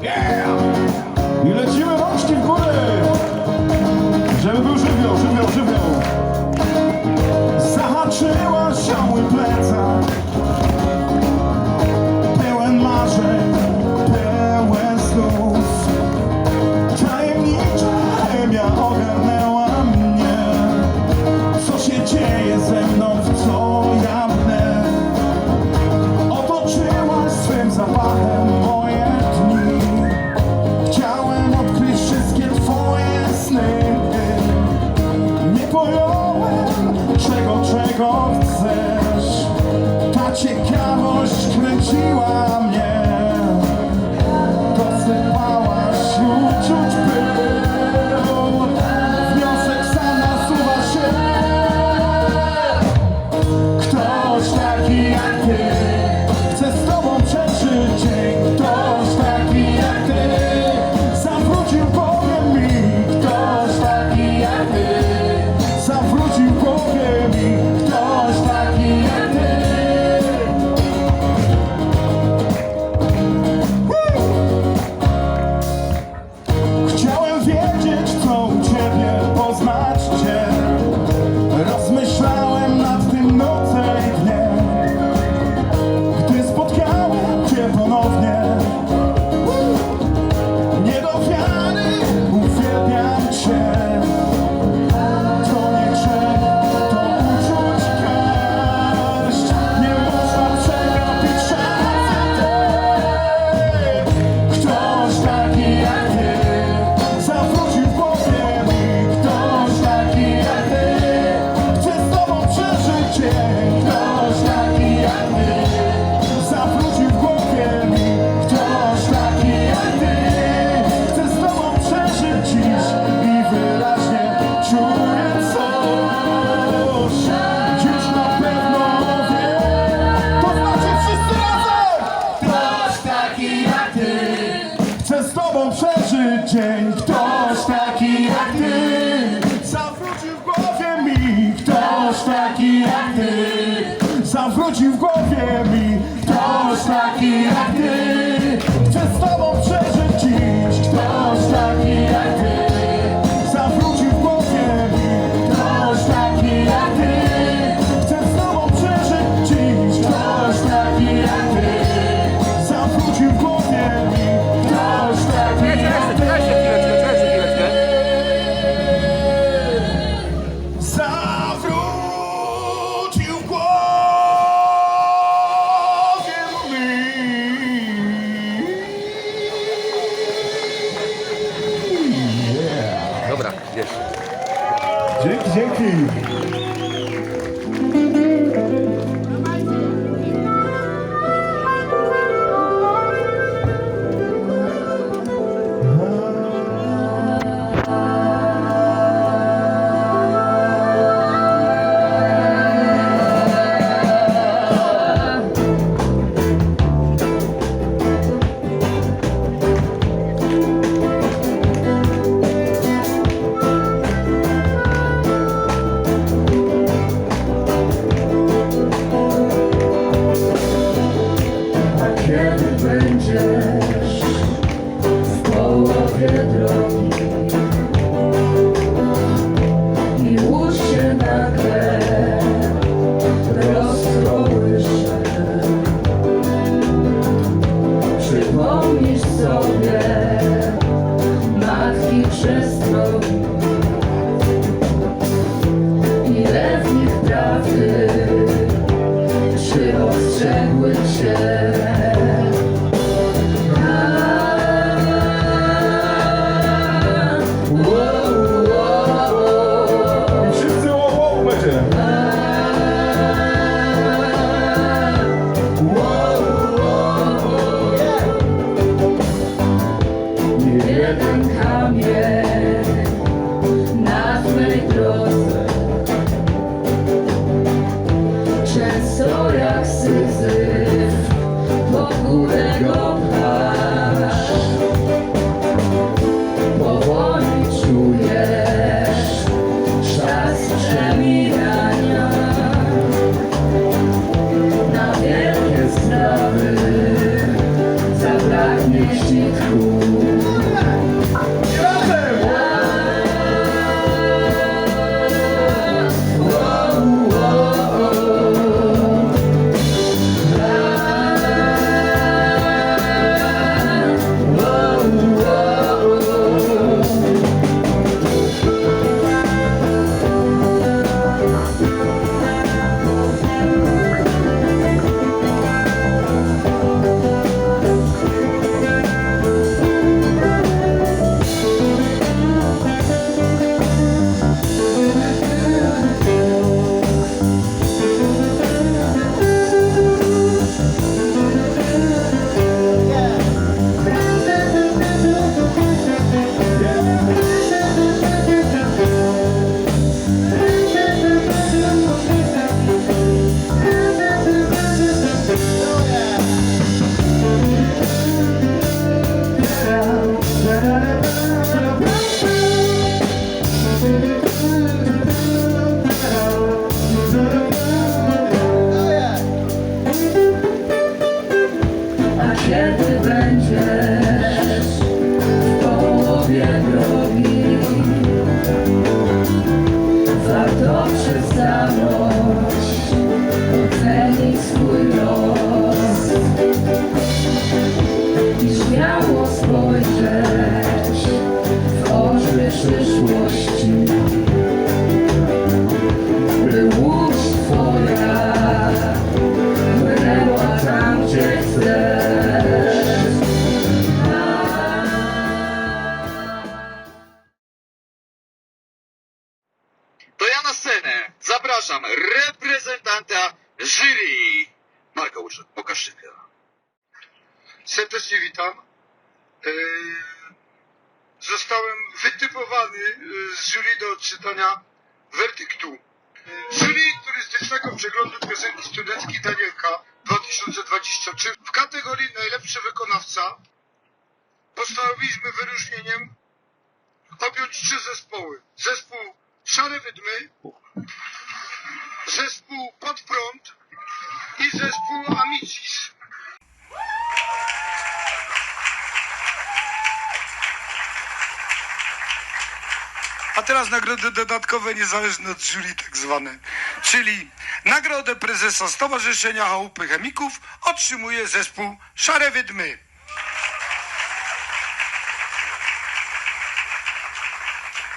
Yeah! I lecimy rączki w górę! future's through. Serdecznie witam. E, Zostałem wytypowany e, z jury do odczytania werdyktu. E, Jury turystycznego przeglądu piosenki studenckiej Danielka 2023 w kategorii najlepszy wykonawca postanowiliśmy wyróżnieniem objąć trzy zespoły. Zespół Szare Wydmy, zespół Pod Prąd i zespół Amicis. A teraz nagrody dodatkowe, niezależne od jury tak zwane. Czyli nagrodę prezesa Stowarzyszenia Chałupy Chemików otrzymuje zespół Szare Wydmy.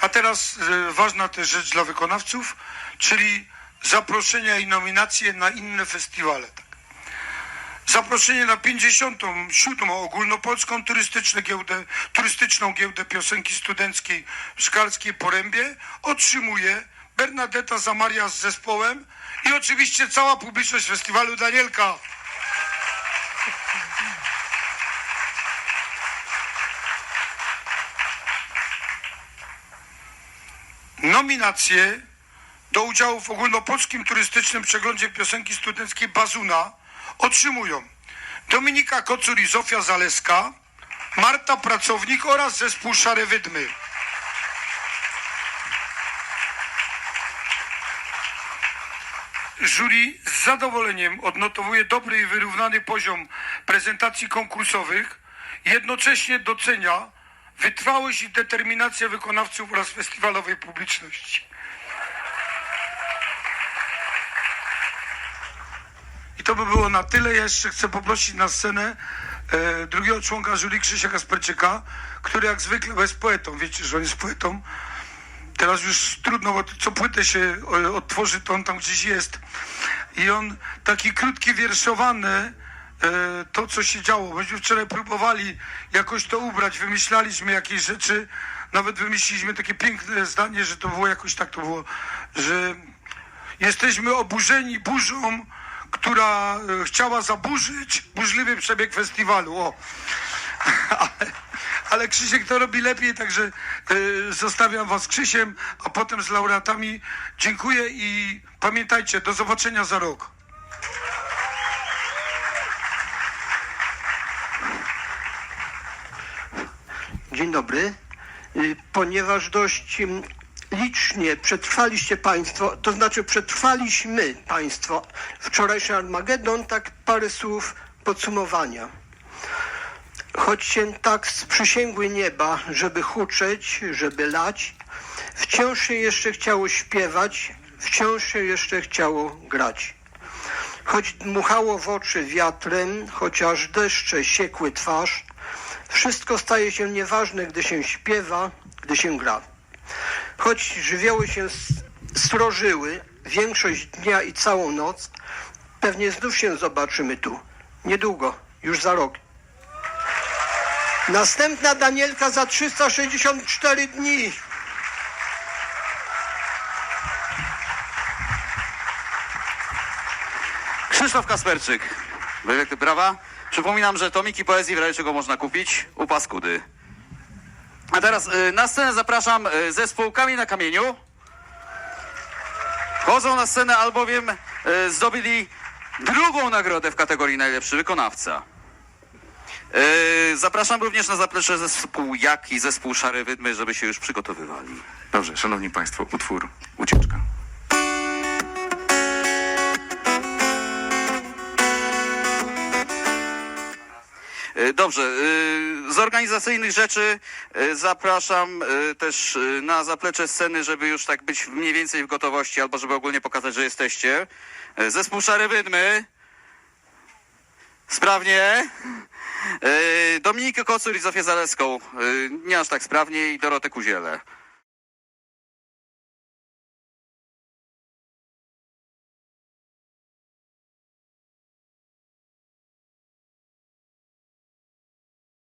A teraz e, ważna też rzecz dla wykonawców, czyli zaproszenia i nominacje na inne festiwale. Zaproszenie na 57. ogólnopolską turystyczną giełdę, turystyczną giełdę piosenki studenckiej w Szkalskiej Porębie otrzymuje Bernadetta Zamaria z zespołem i oczywiście cała publiczność festiwalu Danielka. Nominacje do udziału w ogólnopolskim turystycznym przeglądzie piosenki studenckiej Bazuna otrzymują Dominika Kocur i Zofia Zaleska, Marta Pracownik oraz zespół Szare Wydmy. Jury z zadowoleniem odnotowuje dobry i wyrównany poziom prezentacji konkursowych, jednocześnie docenia wytrwałość i determinację wykonawców oraz festiwalowej publiczności. I to by było na tyle. Ja jeszcze chcę poprosić na scenę e, drugiego członka jury Krzysia Kasperczyka, który jak zwykle jest poetą. Wiecie, że on jest poetą. Teraz już trudno, bo co płytę się e, odtworzy, to on tam gdzieś jest. I on taki krótki wierszowany, e, to co się działo. Myśmy wczoraj próbowali jakoś to ubrać, wymyślaliśmy jakieś rzeczy. Nawet wymyśliliśmy takie piękne zdanie, że to było jakoś tak to było, że jesteśmy oburzeni burzą, która e, chciała zaburzyć burzliwy przebieg festiwalu. O. Ale, ale Krzysiek to robi lepiej, także e, zostawiam was Krzysiem, a potem z laureatami. Dziękuję i pamiętajcie, do zobaczenia za rok. Dzień dobry. Y, Ponieważ dość mm, licznie przetrwaliście Państwo, to znaczy przetrwaliśmy Państwo wczorajszy Armagedon, tak parę słów podsumowania. choć się tak sprzysięgły nieba, żeby huczeć, żeby lać, wciąż się jeszcze chciało śpiewać, wciąż się jeszcze chciało grać. Choć dmuchało w oczy wiatrem, chociaż deszcze siekły twarz, wszystko staje się nieważne, gdy się śpiewa, gdy się gra. Choć żywioły się s- srożyły, większość dnia i całą noc, pewnie znów się zobaczymy tu. Niedługo, już za rok. Następna Danielka za 364 dni. Krzysztof Kasperczyk. Brawa. Przypominam, że tomiki poezji w razie czego można kupić u Paskudy. A teraz y, na scenę zapraszam y, zespół Kamień na Kamieniu. Chodzą na scenę, albowiem y, zdobyli drugą nagrodę w kategorii najlepszy wykonawca. Zapraszam również na zaplecze zespół Jak i zespół Szare Wydmy, żeby się już przygotowywali. Dobrze, szanowni państwo, utwór Ucieczka. Dobrze, e, z organizacyjnych rzeczy e, zapraszam e, też e, na zaplecze sceny, żeby już tak być mniej więcej w gotowości, albo żeby ogólnie pokazać, że jesteście. E, Zespół Szare Wydmy. Sprawnie. E, Dominikę Kocur i Zofię Zaleską. E, Nie aż tak sprawnie i Dorotę Kuziele.